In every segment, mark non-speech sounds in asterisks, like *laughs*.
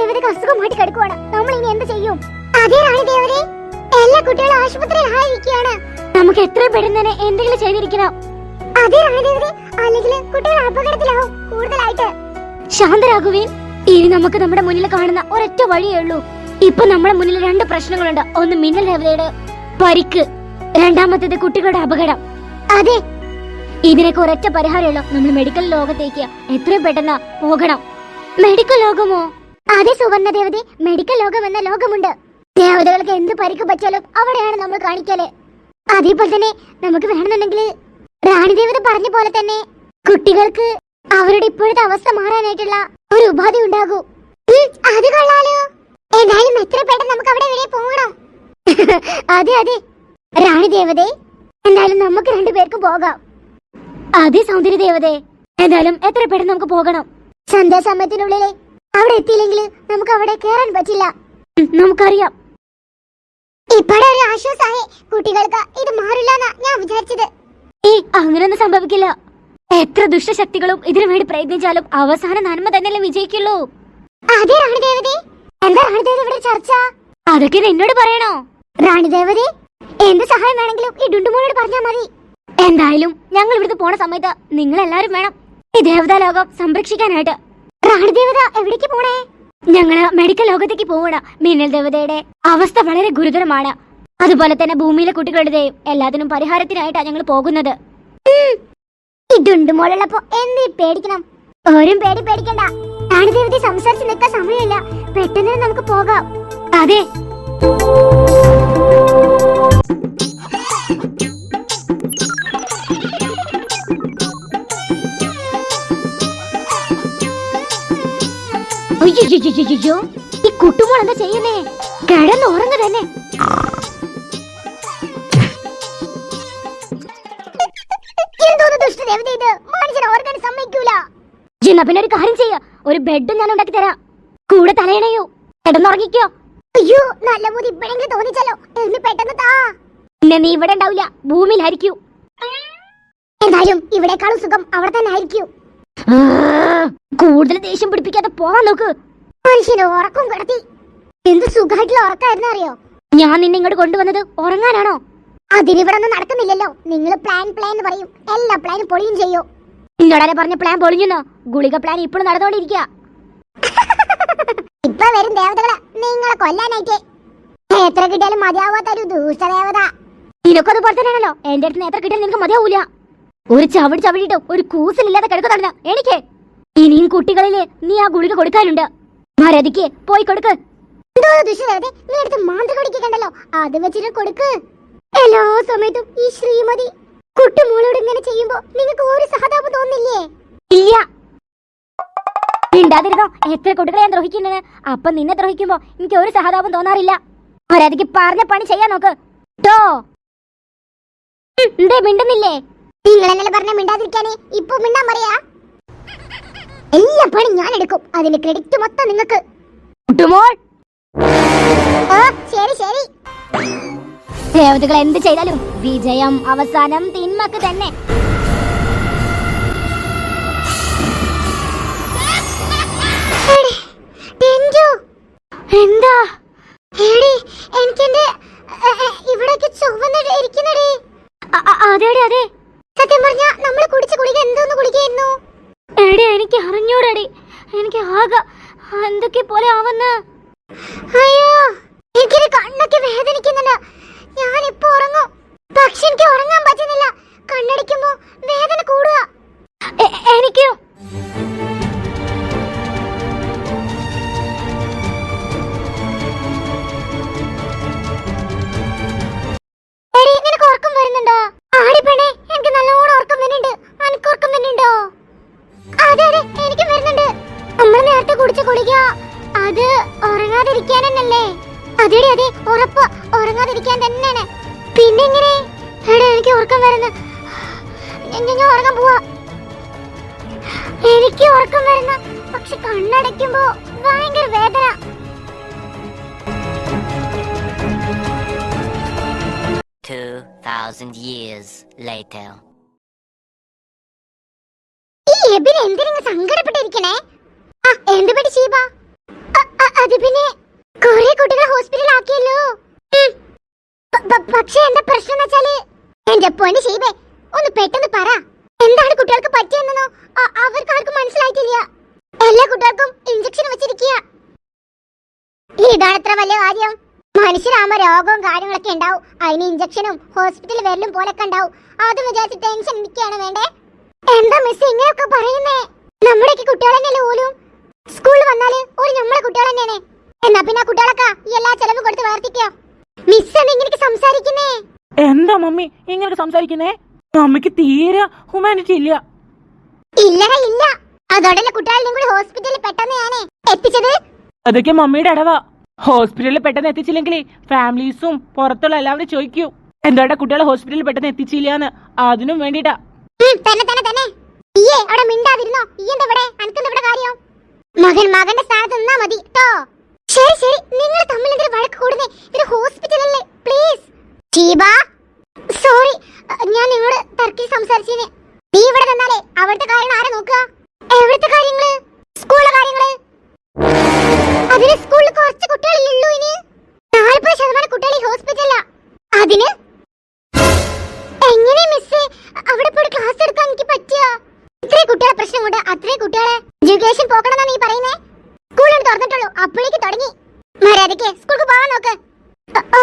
ദേവതയ്ക്ക് അസുഖമായിട്ട് കിടക്കുവാണ്. നമ്മൾ ഇനി എന്ത് ചെയ്യും? അതേ റാണി ദേവരെ എല്ലാ കുട്ടികളും ആശുപത്രിയിൽ ആയിരിക്കുകയാണ് നമുക്ക് എത്ര പെട്ടെന്ന് തന്നെ എന്തെങ്കിലും ചെയ്തിരിക്കണം. അതേ റാണി ദേവരെ അല്ലെങ്കിൽ കുട്ടികൾ അപകടത്തിലാവും കൂടുതലായിട്ട്. ശാന്തരാഘുവീൻ ഇനി നമുക്ക് നമ്മുടെ മുന്നിൽ കാണുന്ന ഒരൊറ്റ വഴിയേ ഉള്ളൂ. ഇപ്പൊ നമ്മുടെ മുന്നിൽ രണ്ട് പ്രശ്നങ്ങളുണ്ട്. ഒന്ന് മിന്നൽ ദേവതയുടെ പരിക്ക് രണ്ടാമത്തേത് കുട്ടികളുടെ അപകടം. അതെ ഇതിനൊക്കെ ഒരൊറ്റ പരിഹാരമുള്ളൂ നമ്മൾ മെഡിക്കൽ ലോകത്തേക്ക് എത്രയും പെട്ടെന്ന് പോകണം. മെഡിക്കൽ ലോകമോ? അതെ സുവർണ ദേവതി മെഡിക്കൽ ലോകം എന്ന ലോകമുണ്ട്. ദേവതകൾക്ക് എന്ത് പരിക്ക് പറ്റിയാലും അവിടെയാണ് നമ്മൾ കാണിക്കൽ. അതേപോലെ തന്നെ നമുക്ക് വേണമെന്നുണ്ടെങ്കിൽ റാണി ദേവത പറഞ്ഞ പോലെ തന്നെ കുട്ടികൾക്ക് അവരുടെ ഇപ്പോഴത്തെ അവസ്ഥ മാറാനായിട്ടുള്ള ഒരു ഉപാധി ഉണ്ടാകൂ. കൊള്ളാലോ. എന്തായാലും എത്ര നമുക്ക് അവിടെ വരെ *laughs* അതെ അതെ. റാണി ദേവതേ എന്തായാലും നമുക്ക് രണ്ടുപേർക്ക് പോകാം. അതെ സൗന്ദര്യ ദേവതേ എന്തായാലും എത്ര പെട്ടെന്ന് നമുക്ക് പോകണം. സന്ധ്യാസമയത്തിനുള്ളിലെ അവിടെ എത്തിയില്ലെങ്കിൽ നമുക്ക് അവിടെ കേറാൻ പറ്റില്ല. നമുക്കറിയാം. ഇപ്പടെ ഒരു ആശ്വാസമായി കുട്ടികൾക്ക് ഇത് മാറില്ലെന്നാ ഞാൻ വിചാരിച്ചത്. ഏ അങ്ങനെയൊന്നും സംഭവിക്കില്ല. എത്ര ദുഷ്ടശക്തികളും ഇതിനു വേണ്ടി പ്രയത്നിച്ചാലും അവസാന നന്മ തന്നെയല്ലേ വിജയിക്കുള്ളൂ. അതെ റാണിദേവതേ എന്താ റാണിദേവത ഇവിടെ ചർച്ച? അതൊക്കെ എന്നോട് പറയണോ? റാണിദേവതി എന്ത് സഹായം വേണമെങ്കിലും ഈ ഡുണ്ടുമോനോട് പറഞ്ഞാൽ മതി. എന്തായാലും ഞങ്ങൾ ഇവിടുന്ന് പോണ സമയത്ത് നിങ്ങൾ എല്ലാരും വേണം ഈ ദേവതാ ലോകം സംരക്ഷിക്കാനായിട്ട്. റാണിദേവത എവിടേക്ക് പോണേ? ഞങ്ങൾ മെഡിക്കൽ ലോകത്തേക്ക് പോവണ മിന്നൽ ദേവതയുടെ അവസ്ഥ വളരെ ഗുരുതരമാണ്. അതുപോലെ തന്നെ ഭൂമിയിലെ കുട്ടികളുടെയും എല്ലാത്തിനും പരിഹാരത്തിനായിട്ടാണ് ഞങ്ങൾ പോകുന്നത്. ഇതുണ്ട് മോളുള്ളപ്പോ എന്ത് പേടിക്കണം. ഒരു പേടി പേടിക്കണ്ട. റാണിദേവതി സംസാരിച്ച് നിൽക്കാൻ സമയമില്ല. പെട്ടെന്ന് നമുക്ക് പോകാം. അതെ. ഒരു കാര്യം ചെയ്യ. ഒരു ബെഡും ഞാൻ ഉണ്ടാക്കി തരാം. കൂടെ തലയണയോ? കിടന്നുറങ്ങിക്കോ. അയ്യോ നല്ല ബുദ്ധി ഇപ്പോഴെങ്കിലും തോന്നിച്ചല്ലോ. പെട്ടെന്ന് താ. പിന്നെ നീ ഇവിടെ ഉണ്ടാവില്ല. ഭൂമിയിലായിരിക്കൂ. എന്തായാലും ഇവിടെക്കാളും സുഖം അവിടെ തന്നെ ആയിരിക്കൂ. കൂടുതൽ ദേഷ്യം പിടിപ്പിക്കാതെ പോവാൻ നോക്ക്. മനുഷ്യന് ഉറക്കം കിടത്തി. എന്ത് സുഖമായിട്ടുള്ള ഉറക്കായിരുന്നു അറിയോ? ഞാൻ നിന്നെ ഇങ്ങോട്ട് കൊണ്ടുവന്നത് ഉറങ്ങാനാണോ? അതിനിവിടെ ഒന്നും നടക്കുന്നില്ലല്ലോ. നിങ്ങൾ പ്ലാൻ പ്ലാൻ എന്ന് പറയും. എല്ലാ പ്ലാനും പൊളിയും ചെയ്യോ. നിന്നോടാരെ പറഞ്ഞ പ്ലാൻ പൊളിഞ്ഞെന്നോ? ഗുളിക പ്ലാൻ ഇപ്പോഴും നടന്നുകൊണ്ടിരിക്കുക. *laughs* ഇപ്പൊ വരും ദേവതകൾ. നിങ്ങളെ കൊല്ലാനായിട്ട്. എത്ര കിട്ടിയാലും മതിയാവാത്ത ഒരു ദൂഷ്ടദേവത. നിനക്കും അതുപോലെ തന്നെയാണല്ലോ. എന്റെ അടുത്ത് എത്ര കിട്ടിയാലും നിനക്ക് മതിയാവൂല. ഒരു ചവിടി ചവിടിയിട്ട് ഒരു കൂസലില്ലാതെ കിടക്കുന്ന എനിക്ക്. ഇനിയും കുട്ടികളിൽ നീ ആ ഗുളിക കൊടുക്കാനുണ്ട് മരതിക്ക് പോയി കൊടുക്ക്. മാന്ത്രിക അത് വെച്ചിട്ട് കൊടുക്ക്. എല്ലാ സമയത്തും ഈ ശ്രീമതി കുട്ടുമോളോട് ഇങ്ങനെ ചെയ്യുമ്പോ നിങ്ങൾക്ക് ഒരു സഹതാപം തോന്നില്ലേ? ഇല്ല. മിണ്ടാതിരുന്നോ എത്ര കുട്ടികളെ ഞാൻ ദ്രോഹിക്കുന്നത്? അപ്പൊ നിന്നെ ദ്രോഹിക്കുമ്പോ എനിക്ക് ഒരു സഹതാപം തോന്നാറില്ല. മരതിക്ക് പറഞ്ഞ പണി ചെയ്യാൻ നോക്ക്. ട്ടോ. എന്തേ മിണ്ടുന്നില്ലേ? നിങ്ങളെന്നലെ പറഞ്ഞ മിണ്ടാതിരിക്കാനേ ഇപ്പൊ മിണ്ടാൻ പറയാ എല്ലാ പണി ഞാൻ എടുക്കും. അതിന്റെ ക്രെഡിറ്റ് മൊത്തം നിങ്ങൾക്ക്. കുട്ടുമോൾ! ആ ശരി ശരി. ദേവതകൾ എന്ത് ചെയ്താലും വിജയം അവസാനം തിന്മക്ക് തന്നെ. എന്താ? എനിക്ക് ഇവിടേക്ക് ചുവന്ന് അതെ അതെ. സത്യം പറഞ്ഞ നമ്മൾ കുടിച്ച കുളിക എന്തോന്ന് കുളിക്കായിരുന്നു എടി എനിക്ക് അറിഞ്ഞൂടടി. എനിക്ക് ആകെ എന്തൊക്കെ പോലെ ആവുന്ന. അയ്യോ എനിക്കൊരു കണ്ണൊക്കെ വേദനിക്കുന്നുണ്ട്. ഞാൻ ഇപ്പൊ ഉറങ്ങും. പക്ഷെ എനിക്ക് ഉറങ്ങാൻ പറ്റുന്നില്ല. കണ്ണടിക്കുമ്പോ വേദന കൂടുക. എനിക്കോ? ഉറങ്ങാതിരിക്കാൻ അതെടി അതെ ഉറപ്പ്. ഉറങ്ങാതിരിക്കാൻ തന്നെയാണ്. പിന്നെ എങ്ങനെ? എടാ എനിക്ക് ഉറക്കം വരുന്നു. ഞാൻ ഉറങ്ങാൻ പോവാ. എനിക്ക് ഉറക്കം വരുന്ന. പക്ഷെ കണ്ണടയ്ക്കുമ്പോ ഭയങ്കര വേദന. Two thousand years later. ഈ എബിന് എന്തിനു സങ്കടപ്പെട്ടിരിക്കണേ? ആ എന്ത് പറ്റി അ, അത് പിന്നെ കുറെ കുട്ടികളെ ഹോസ്പിറ്റലിലാക്കിയല്ലോ ആക്കിയല്ലോ. പക്ഷേ എന്താ പ്രശ്നം എന്ന് വെച്ചാൽ എന്റെ പൊന്ന് ഒന്ന് പെട്ടെന്ന് പറ. എന്താണ് കുട്ടികൾക്ക് പറ്റിയെന്നോ അവർക്ക് ആർക്കും മനസ്സിലായിട്ടില്ല. എല്ലാ കുട്ടികൾക്കും ഇഞ്ചക്ഷൻ വെച്ചിരിക്കുക ഇതാണ് എത്ര വലിയ കാര്യം. മനുഷ്യരാകുമ്പോ രോഗവും കാര്യങ്ങളൊക്കെ ഉണ്ടാവും. അതിന് ഇഞ്ചക്ഷനും ഹോസ്പിറ്റലിൽ വരലും പോലൊക്കെ ഉണ്ടാവും. വിചാരിച്ച് ടെൻഷൻ നിൽക്കുകയാണ് വേണ്ടേ? എന്താ മിസ് ഇങ്ങനെയൊക്കെ പറയുന്നേ? നമ്മുടെയൊക്കെ കുട്ടികൾ തന്നെയല്ലേ സ്കൂളിൽ വന്നാൽ ഒരു നമ്മളെ കുട്ടികൾ എന്നാ പിന്നെ കുട്ടികളൊക്കെ എല്ലാ ചെലവും കൊടുത്ത് വളർത്തിക്കോ. മിസ് ഇങ്ങനെ സംസാരിക്കുന്നേ. എന്താ മമ്മി ഇങ്ങനെ സംസാരിക്കുന്നേ? മമ്മിക്ക് തീരെ ഹ്യൂമാനിറ്റി ഇല്ല. ഇല്ലടാ ഇല്ല. അതോടെ കുട്ടികളെയും കൂടി ഹോസ്പിറ്റലിൽ പെട്ടെന്ന് ഞാനേ എത്തിച്ചത്? അതൊക്കെ മമ്മിയുടെ അടവാ. ഹോസ്പിറ്റലിൽ പെട്ടെന്ന് എത്തിച്ചില്ലെങ്കിൽ ഫാമിലീസും പുറത്തുള്ള എല്ലാവരും ചോദിക്കൂ. എന്തോടെ കുട്ടികളെ ഹോസ്പിറ്റലിൽ പെട്ടെന്ന് എത്തിച്ചില്ലാന്ന്? അതിനും വേണ്ടിട്ടാ തന്നെ തന്നെ തന്നെ. ഈയേ അവിടെ മിണ്ടാതിരുന്നോ? ഈ എന്താ ഇവിടെ? അനക്കെന്താ ഇവിടെ കാര്യം? മകൻ മകന്റെ സ്ഥാനത്ത് നിന്നാ മതി ട്ടോ. ശരി ശരി. നിങ്ങൾ തമ്മിൽ എന്തൊരു വഴക്ക് കൂടുന്നേ? ഇത് ഹോസ്പിറ്റലല്ലേ പ്ലീസ് ഷീബ സോറി ഞാൻ നിങ്ങളോട് തർക്കി സംസാരിച്ചതിന് നീ ഇവിടെ നിന്നാലേ അവിടുത്തെ കാര്യങ്ങൾ ആരെ നോക്കുക? എവിടുത്തെ കാര്യങ്ങൾ? സ്കൂളിലെ കാര്യങ്ങൾ? അതിന് സ്കൂളിൽ കുറച്ച് ഉള്ളൂ ഇനി. നാൽപ്പത് ശതമാനം കുട്ടികൾ ഈ ഹോസ്പിറ്റലിലാ അതിന്? എങ്ങനെ മിസ്സേ അവിടെ പോയി ക്ലാസ് എടുക്കാൻ എനിക്ക് പറ്റുക ഇത്രയും കുട്ടികളെ പ്രശ്നം കൊണ്ട് അത്രയും കുട്ടികളെ എഡ്യൂക്കേഷൻ പോകണമെന്നാ നീ പറയുന്നേ? സ്കൂളിൽ തുറന്നിട്ടുള്ളൂ. അപ്പോഴേക്ക് തുടങ്ങി. മര്യാദയ്ക്ക് സ്കൂൾക്ക് പോവാൻ നോക്ക്.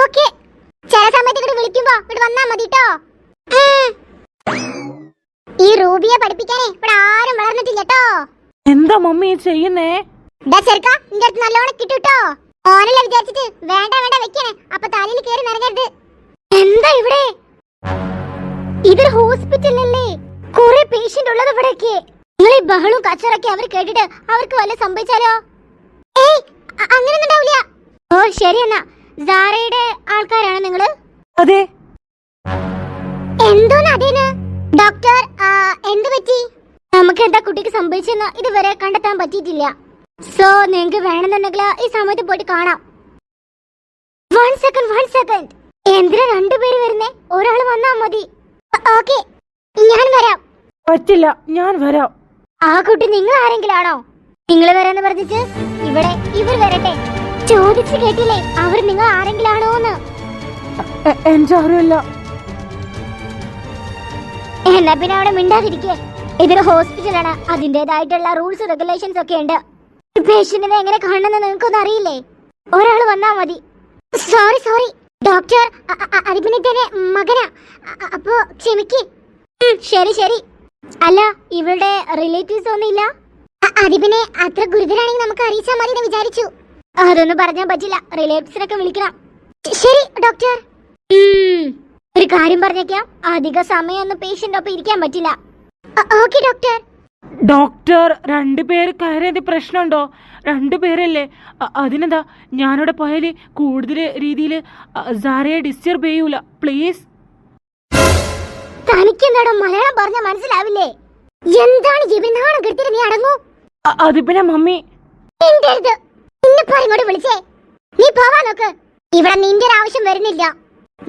ഓക്കെ. ചില സമയത്ത് ഇങ്ങോട്ട് വിളിക്കുമ്പോ വന്നാ മതി ഈ റൂബിയെ പഠിപ്പിക്കാനേ ഇവിടെ ആരും വളർന്നിട്ടില്ല എന്താ മമ്മി ഈ ചെയ്യുന്നേ? ഡാ ചെറുക്ക നിന്റെ അടുത്ത് നല്ലോണം കിട്ടൂട്ടോ ഓനല്ല വിചാരിച്ചിട്ട് വേണ്ട വേണ്ട വെക്കണേ. അപ്പൊ തലയിൽ കേറി നിറങ്ങരുത് എന്താ ഇവിടെ? ഇതൊരു ഹോസ്പിറ്റലല്ലേ? കുറെ പേഷ്യന്റ് ഉള്ളത് ഇവിടേക്ക് നിങ്ങൾ ഈ ബഹളവും കച്ചറൊക്കെ അവർ കേട്ടിട്ട് അവർക്ക് വല്ല സംഭവിച്ചാലോ? ഏയ് അ- അങ്ങനെയൊന്നും ഉണ്ടാവില്ല ഓ ശരി എന്നാ. സാറയുടെ ആൾക്കാരാണ് നിങ്ങൾ? അതെ. എന്തോന്ന് അതേന് ഡോക്ടർ ആ, എന്ത് പറ്റി? നമുക്ക് എന്താ കുട്ടിക്ക് സംഭവിച്ചെന്ന് ഇതുവരെ കണ്ടെത്താൻ പറ്റിയിട്ടില്ല. സോ നിങ്ങൾക്ക് വേണമെന്നുണ്ടെങ്കിൽ ഈ സമയത്ത് പോയിട്ട് കാണാം. വൺ സെക്കൻഡ് വൺ സെക്കൻഡ് എന്തിനാ രണ്ടുപേര് വരുന്നേ? ഒരാൾ വന്നാ മതി. ഓക്കെ. ഞാൻ വരാം. പറ്റില്ല ഞാൻ വരാം. ആ കുട്ടി നിങ്ങൾ ആരെങ്കിലും ആണോ നിങ്ങൾ വരാന്ന് പറഞ്ഞിട്ട്? ഇവിടെ ഇവർ വരട്ടെ. ചോദിച്ചു കേട്ടില്ലേ? അവർ നിങ്ങൾ ആരെങ്കിലും ആണോന്ന് എ- എന്റെ അറിയില്ല എന്നാ പിന്നെ അവിടെ മിണ്ടാതിരിക്കേ. ഇതൊരു ഹോസ്പിറ്റലാണ് അതിന്റേതായിട്ടുള്ള റൂൾസ് റെഗുലേഷൻസ് ഒക്കെ ഉണ്ട്. പേഷ്യന്റിനെ എങ്ങനെ കാണണമെന്ന് നിങ്ങൾക്കൊന്നും അറിയില്ലേ? ഒരാൾ വന്നാ മതി. Sorry sorry. ഡോക്ടർ അതിപിന്നത്തെ മകനാ. അപ്പോ ക്ഷമിക്ക്. ശരി ശരി. അല്ല ഇവിടെ റിലേറ്റീവ്സ് ഒന്നുമില്ല? അതിപിന്നെ അത്ര ഗുരുതരാണെങ്കിൽ നമുക്ക് അറിയിച്ചാൽ മതി എന്ന് വിചാരിച്ചു. അതൊന്നും പറഞ്ഞാൽ പറ്റില്ല. റിലേറ്റീവ്സിനൊക്കെ വിളിക്കണം. ശരി ഡോക്ടർ. ഒരു കാര്യം പറഞ്ഞേക്കാം. അധിക സമയമൊന്നും പേഷ്യന്റ് ഒപ്പം ഇരിക്കാൻ പറ്റില്ല. Okay doctor. ഡോക്ടർ രണ്ടുപേര് കയറിയത് പ്രശ്നമുണ്ടോ? രണ്ടുപേരല്ലേ അതിനെന്താ? ഞാനവിടെ പോയാൽ കൂടുതൽ രീതിയിൽ സാറയെ ഡിസ്റ്റർബ് ചെയ്യൂല. പ്ലീസ് തനിക്ക് എന്താടോ മലയാളം പറഞ്ഞ മനസ്സിലാവില്ലേ? എന്താണ് ജീവിനാണം കിട്ടിയത് നീ അടങ്ങൂ? അത് പിന്നെ മമ്മി. എന്റെ അടുത്ത് ഇന്നിപ്പോ ഇങ്ങോട്ട് വിളിച്ചേ. നീ പോവാൻ നോക്ക്. ഇവിടെ നിന്റെ ഒരു ആവശ്യം വരുന്നില്ല.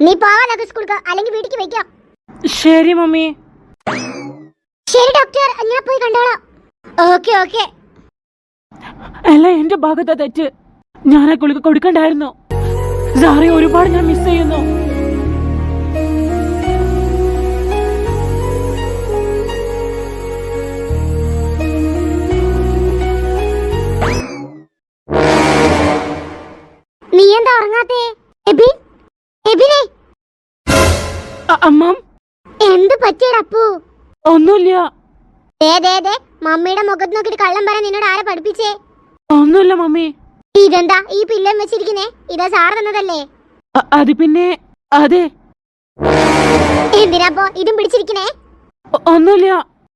നീ പോവാൻ നോക്ക് സ്കൂൾക്ക് അല്ലെങ്കിൽ വീട്ടിക്ക് വെക്കാം ശരി മമ്മി. ശരി ഡോക്ടർ. ഞാൻ പോയി കണ്ടോളാം. Okay okay. അല്ല എന്റെ ഭാഗത്താ തെറ്റ്. ഞാൻ ആ കുളിക കൊടുക്കണ്ടായിരുന്നു. സാറി ഒരുപാട് ഞാൻ മിസ് ചെയ്യുന്നു. ഉറങ്ങാത്തേ എബിൻ എബിനെ? അമ്മം? എന്ത് പറ്റിയടാ അപ്പു? ഒന്നുമില്ല. ദേ ദേ ദേ മമ്മിയുടെ മുഖത്ത് നോക്കിട്ട് കള്ളം പറയാൻ നിന്നോട് ആരെ പഠിപ്പിച്ചേ? ഒന്നുമില്ല മമ്മി. ഇതെന്താ ഈ പില്ലൻ വെച്ചിരിക്കുന്നേ? ഇതാ സാർ തന്നതല്ലേ? അത് പിന്നെ അതെ. എന്തിനാപ്പോ ഇതും പിടിച്ചിരിക്കണേ ഒന്നുമില്ല.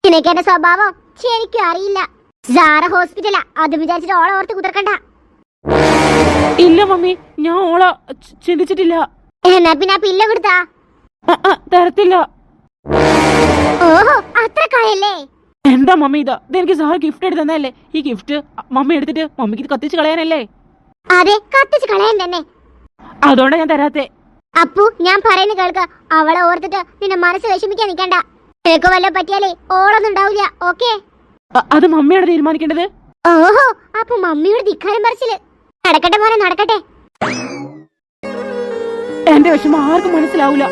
നിനക്ക് എന്റെ സ്വഭാവം ശരിക്കും അറിയില്ല. സാറ ഹോസ്പിറ്റലാ. അത് വിചാരിച്ചിട്ട് ഓളോർത്ത് കുതിർക്കണ്ട. ഇല്ല മമ്മി. ഞാൻ ഓള ചിന്തിച്ചിട്ടില്ല. എന്നാ പിന്നെ പില്ല കൊടുത്താ? തരത്തില്ല. ഓഹോ അത്ര കളയല്ലേ എന്താ മമ്മി ഇതാ? എനിക്ക് സാർ ഗിഫ്റ്റ് എടുത്ത് തന്നല്ലേ ഈ ഗിഫ്റ്റ് മമ്മി എടുത്തിട്ട് മമ്മിക്ക് ഇത് കത്തിച്ച് കളയാനല്ലേ? അതെ കത്തിച്ച് കളയാൻ തന്നെ അതുകൊണ്ടാ ഞാൻ തരാത്തെ. അപ്പു ഞാൻ പറയുന്ന കേൾക്ക. അവളെ ഓർത്തിട്ട് നിന്നെ മനസ്സ് വിഷമിക്കാൻ നിക്കണ്ട നിനക്ക് വല്ല പറ്റിയാലേ ഓളൊന്നും ഉണ്ടാവില്ല ഓക്കേ? അത് മമ്മിയാണ് തീരുമാനിക്കേണ്ടത്? ഓഹോ അപ്പൊ മമ്മിയോട് ധിക്കാരം പറിച്ചിൽ. എന്റെ വിഷമം ആർക്കും മനസ്സിലാവൂല.